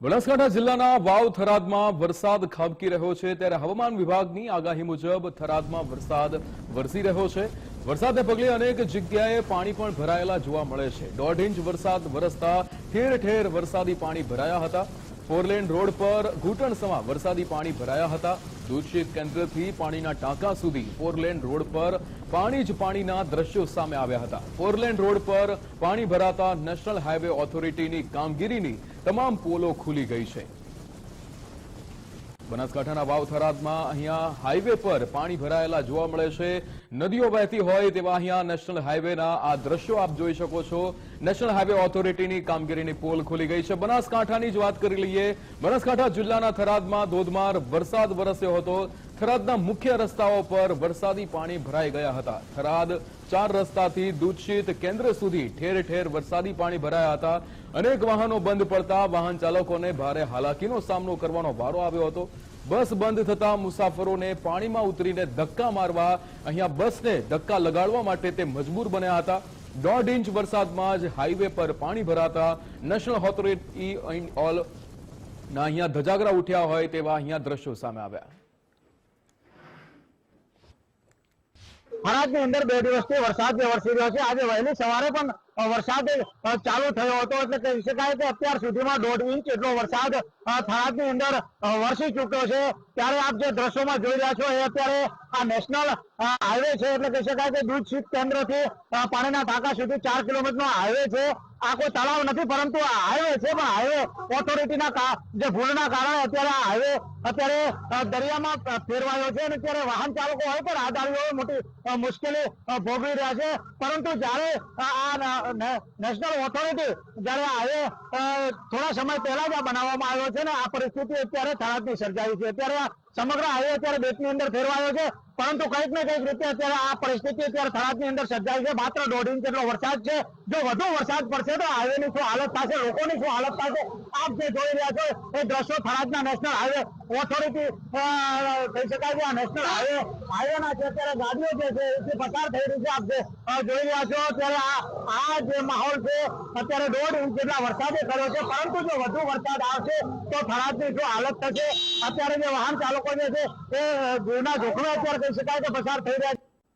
બનાસકાંઠા જિલ્લાના વાવ થરાદમાં વરસાદ ખાબકી રહ્યો છે ત્યારે હવામાન વિભાગની આગાહી મુજબ થરાદમાં વરસાદ વરસી રહ્યો છે. વરસાદને પગલે અનેક જગ્યાએ પાણી પણ ભરાયેલા જોવા મળે છે. દોઢ ઇંચ વરસાદ વરસતા ઠેર ઠેર વરસાદી પાણી ભરાયા હતા. ફોરલેન રોડ પર ઘૂંટણસમા વરસાદી પાણી ભરાયા હતા. દૂષિત કેન્દ્રથી પાણીના ટાંકા સુધી ફોરલેન રોડ પર પાણી જ પાણીના દ્રશ્યો સામે આવ્યા હતા. ફોરલેન રોડ પર પાણી ભરાતા નેશનલ હાઈવે ઓથોરિટીની કામગીરીની તમામ પોલો ખુલી ગઈ છે. બનાસકાંઠાના વાવ થરાદમાં અહીંયા હાઈવે પર પાણી ભરાયેલા જોવા મળે છે. નદીઓ વહેતી હોય તેવા અહીંયા નેશનલ હાઈવેના આ દ્રશ્યો આપ જોઈ શકો છો. નેશનલ હાઈવે ઓથોરિટીની કામગીરીની પોલ ખુલી ગઈ છે. બનાસકાંઠાની જ વાત કરી લઈએ. બનાસકાંઠા જિલ્લાના થરાદમાં ધોધમાર વરસાદ વરસ્યો હતો. થરાદના મુખ્ય રસ્તાઓ પર વરસાદી પાણી ભરાઈ ગયા હતા. થરાદ ચાર રસ્તાથી દૂષિત કેન્દ્ર સુધી ઠેર ઠેર વરસાદી પાણી ભરાયા હતા. અનેક વાહનો બંધ પડતા વાહન ચાલકોને ભારે હાલાકીનો સામનો કરવાનો વારો આવ્યો હતો. બસ બંધ થતા મુસાફરોને પાણીમાં ઉતરીને ધક્કા મારવા અહીંયા બસને ધક્કા લગાડવા માટે તે મજબૂર બન્યા હતા. દોઢ ઇંચ વરસાદમાં જ હાઈવે પર પાણી ભરાતા નેશનલ ઓથોરિટી ઓલ ના અહીંયા ધજાગરા ઉઠ્યા હોય તેવા અહીંયા દ્રશ્યો સામે આવ્યા. થરાદની અંદર બે દિવસથી વરસાદ જે વરસી રહ્યો છે. આજે વહેલી સવારે પણ વરસાદ ચાલુ થયો હતો એટલે કહી શકાય કે અત્યાર સુધીમાં દોઢ ઇંચ એટલો વરસાદ થરાદની અંદર વરસી ચૂક્યો છે. ત્યારે આપ જે દ્રશ્યોમાં જોઈ રહ્યા છો, એ અત્યારે આ નેશનલ હાઈવે છે એટલે કહી શકાય કે દૂધ શીત કેન્દ્રથી પાણીના ટાંકા સુધી ચાર કિલોમીટરનો હાઈવે છે. આ કોઈ તળાવ નથી, પરંતુ આ હાઈવે છે. પણ હાઈવે ઓથોરિટીના જે ભૂલના કારણે અત્યારે આ હાઈવે અત્યારે દરિયામાં ફેરવાયો છે અને અત્યારે વાહન ચાલકો હોય પણ રાહદારીઓ મોટી મુશ્કેલી ભોગવી રહ્યા છે. પરંતુ જ્યારે આ નેશનલ ઓથોરિટી જ્યારે આવો થોડા સમય પહેલા જ આ બનાવવામાં આવ્યો છે ને, આ પરિસ્થિતિ અત્યારે થરાદની સર્જાઈ છે. અત્યારે સમગ્ર હાઈવે અત્યારે દેશની અંદર ફેરવાયો છે. પરંતુ કંઈક ને કંઈક રીતે અત્યારે આ પરિસ્થિતિ અત્યારે થરાદની અંદર સર્જાઈ છે. માત્ર દોઢ ઇંચ જેટલો વરસાદ છે. જો વધુ વરસાદ પડશે તો હાઈવેની શું હાલત થશે? લોકોની શું હાલત થશે? આપ જે જોઈ રહ્યા છો, એ દ્રશ્યો થરાદના નેશનલ હાઈવે ઓથોરિટી કહી શકાય છે આ નેશનલ હાઈવે હાઈવેના છે અત્યારે ગાડીઓ જે છે એ પસાર થઈ રહી છે. આપ જે જોઈ રહ્યા છો, અત્યારે આ જે માહોલ છે, અત્યારે દોઢ ઇંચ જેટલા વરસાદે કર્યો છે. પરંતુ જો વધુ વરસાદ આવશે, તો થરાદની શું હાલત થશે? અત્યારે જે વાહન ચાલકો જે છે એ જીવના જોખમે અત્યારે કહી શકાય કે પસાર થઈ રહ્યા છે.